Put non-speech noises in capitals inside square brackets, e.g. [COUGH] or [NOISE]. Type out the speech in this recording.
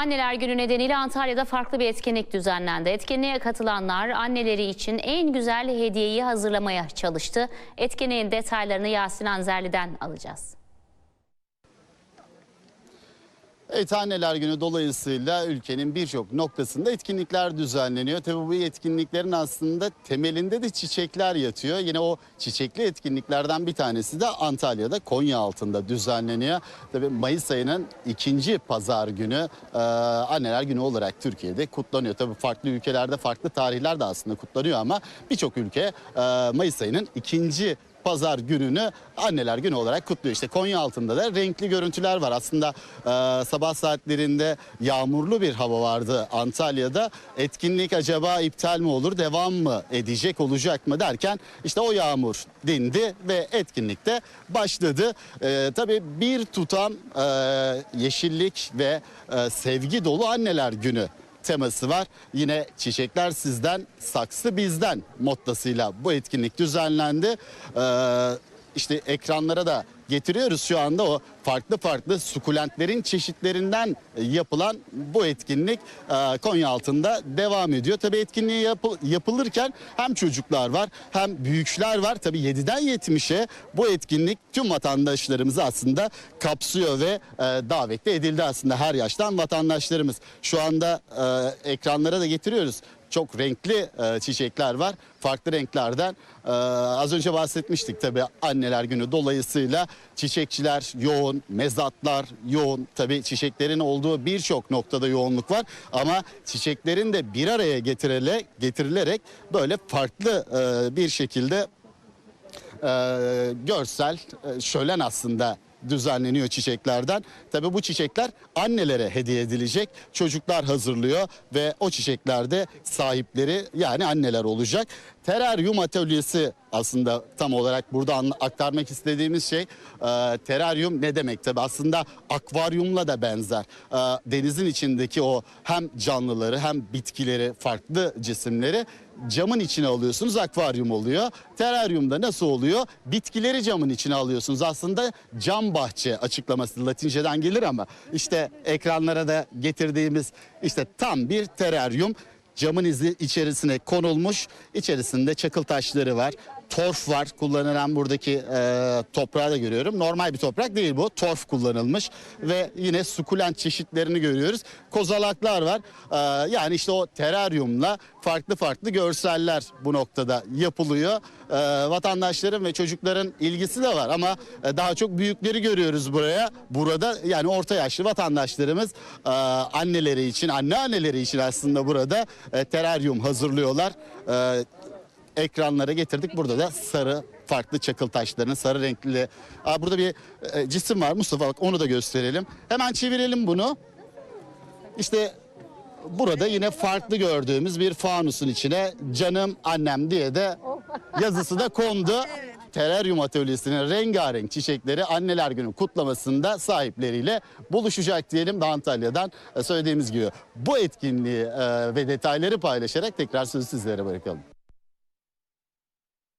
Anneler Günü nedeniyle Antalya'da farklı bir etkinlik düzenlendi. Etkinliğe katılanlar anneleri için en güzel hediyeyi hazırlamaya çalıştı. Etkinliğin detaylarını Yasin Anzerli'den alacağız. Evet Anneler Günü dolayısıyla ülkenin birçok noktasında etkinlikler düzenleniyor. Tabii bu etkinliklerin aslında temelinde de çiçekler yatıyor. Yine o çiçekli etkinliklerden bir tanesi de Antalya'da Konya altında düzenleniyor. Tabii Mayıs ayının ikinci pazar günü e, Anneler Günü olarak Türkiye'de kutlanıyor. Tabii farklı ülkelerde farklı tarihler de aslında kutlanıyor ama birçok ülke e, Mayıs ayının ikinci pazar gününü anneler günü olarak kutluyor. İşte Konya altında da renkli görüntüler var. Aslında e, sabah saatlerinde yağmurlu bir hava vardı Antalya'da. Etkinlik acaba iptal mi olur, devam mı edecek, olacak mı derken işte o yağmur dindi ve etkinlikte başladı. E, tabii bir tutam e, yeşillik ve e, sevgi dolu anneler günü teması var. Yine çiçekler sizden, saksı bizden mottasıyla bu etkinlik düzenlendi. Ee, işte ekranlara da getiriyoruz şu anda o farklı farklı sukulentlerin çeşitlerinden yapılan bu etkinlik e, Konya altında devam ediyor. Tabii etkinliği yapı- yapılırken hem çocuklar var hem büyükler var. Tabii 7'den 70'e bu etkinlik tüm vatandaşlarımızı aslında kapsıyor ve e, davet de edildi aslında her yaştan vatandaşlarımız. Şu anda e, ekranlara da getiriyoruz çok renkli e, çiçekler var. Farklı renklerden. E, az önce bahsetmiştik tabii anneler günü dolayısıyla çiçekçiler yoğun, mezatlar yoğun. Tabii çiçeklerin olduğu birçok noktada yoğunluk var ama çiçeklerin de bir araya getirilerek, getirilerek böyle farklı e, bir şekilde e, görsel e, şölen aslında düzenleniyor çiçeklerden. Tabii bu çiçekler annelere hediye edilecek. Çocuklar hazırlıyor ve o çiçeklerde sahipleri yani anneler olacak. Teraryum atölyesi aslında tam olarak burada aktarmak istediğimiz şey. E, teraryum ne demek tabii aslında akvaryumla da benzer. E, denizin içindeki o hem canlıları hem bitkileri farklı cisimleri camın içine alıyorsunuz akvaryum oluyor. Teraryumda nasıl oluyor? Bitkileri camın içine alıyorsunuz. Aslında cam bahçe açıklaması Latinceden gelir ama işte ekranlara da getirdiğimiz işte tam bir teraryum camın izi içerisine konulmuş. İçerisinde çakıl taşları var. Torf var kullanılan buradaki e, toprağı da görüyorum. Normal bir toprak değil bu. Torf kullanılmış ve yine sukulent çeşitlerini görüyoruz. Kozalaklar var. E, yani işte o teraryumla farklı farklı görseller bu noktada yapılıyor. E, vatandaşların ve çocukların ilgisi de var ama e, daha çok büyükleri görüyoruz buraya. Burada yani orta yaşlı vatandaşlarımız e, anneleri için, anneanneleri için aslında burada e, teraryum hazırlıyorlar. E, ekranlara getirdik. Burada da sarı farklı çakıl taşlarının sarı renkli. Aa, burada bir e, cisim var Mustafa bak onu da gösterelim. Hemen çevirelim bunu. İşte burada yine farklı gördüğümüz bir fanusun içine canım annem diye de yazısı da kondu. [LAUGHS] Teraryum Atölyesi'nin rengarenk çiçekleri anneler günü kutlamasında sahipleriyle buluşacak diyelim de Antalya'dan e, söylediğimiz gibi bu etkinliği e, ve detayları paylaşarak tekrar sözü sizlere bırakalım.